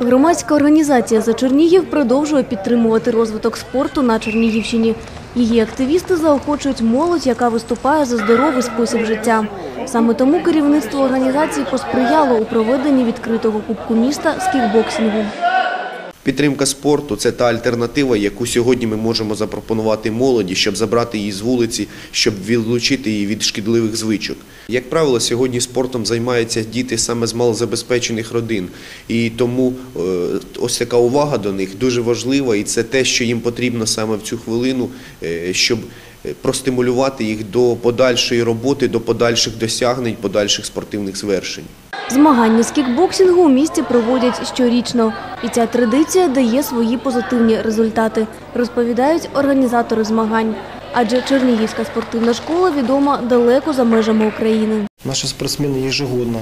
Громадська організація «За Чернігів» продовжує підтримувати розвиток спорту на Чернігівщині. Її активісти заохочують молодь, яка виступає за здоровий спосіб життя. Саме тому керівництво організації посприяло у проведенні відкритого кубку міста з кікбоксингу. Підтримка спорту це та альтернатива, яку сьогодні ми можемо запропонувати молоді, щоб забрати її з вулиці, щоб відлучити її від шкідливих звичок. Як правило, сьогодні спортом займаються діти саме з малозабезпечених родин, і тому е, ось така увага до них дуже важлива, і це те, що їм потрібно саме в цю хвилину, е, щоб е, простимулювати їх до подальшої роботи, до подальших досягнень, подальших спортивних звершень. Змагання з кікбоксингу у місті проводять щорічно. І ця традиція дає свої позитивні результати, розповідають організатори змагань. Адже Чернігівська спортивна школа відома далеко за межами України. Наши спортсмены ежегодно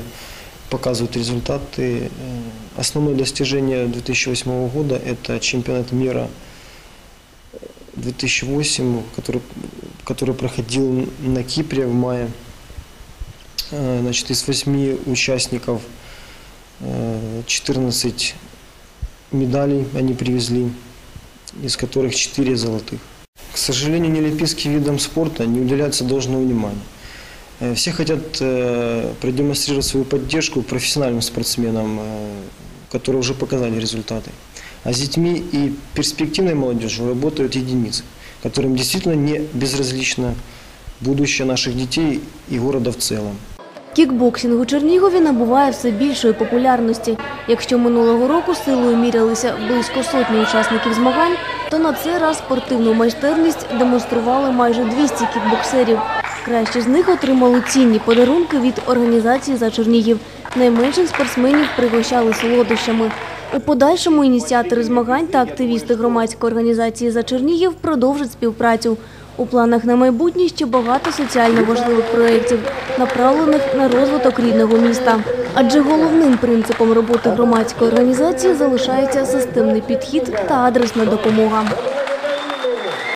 показывают результаты. Э, Основное достижение 2008 года – это чемпионат мира 2008, который, который проходил на Кипре в мае. Э, Значит, из восьми участников э, 14 медалей они привезли, из которых 4 золотых. К сожалению, неолимпийским видам спорта не уделяется должного внимания. Э, Все хотят э, продемонстрировать свою поддержку профессиональным спортсменам, э, которые уже показали результаты. А с детьми и перспективной молодежью работают единицы, которым действительно не безразлично будущее наших детей и города в целом. Кікбоксинг у Чернігові набуває все більшої популярності. Якщо минулого року силою мірялися близько сотні учасників змагань, то на цей раз спортивну майстерність демонстрували майже 200 кікбоксерів. Кращі з них отримали цінні подарунки від організації «За Чернігів». Найменших спортсменів пригощали солодощами. У подальшому ініціатори змагань та активісти громадської організації «За Чернігів» продовжать співпрацю. У планах на майбутнє ще багато соціально важливих проєктів, направлених на розвиток рідного міста. Адже головним принципом роботи громадської організації залишається системний підхід та адресна допомога.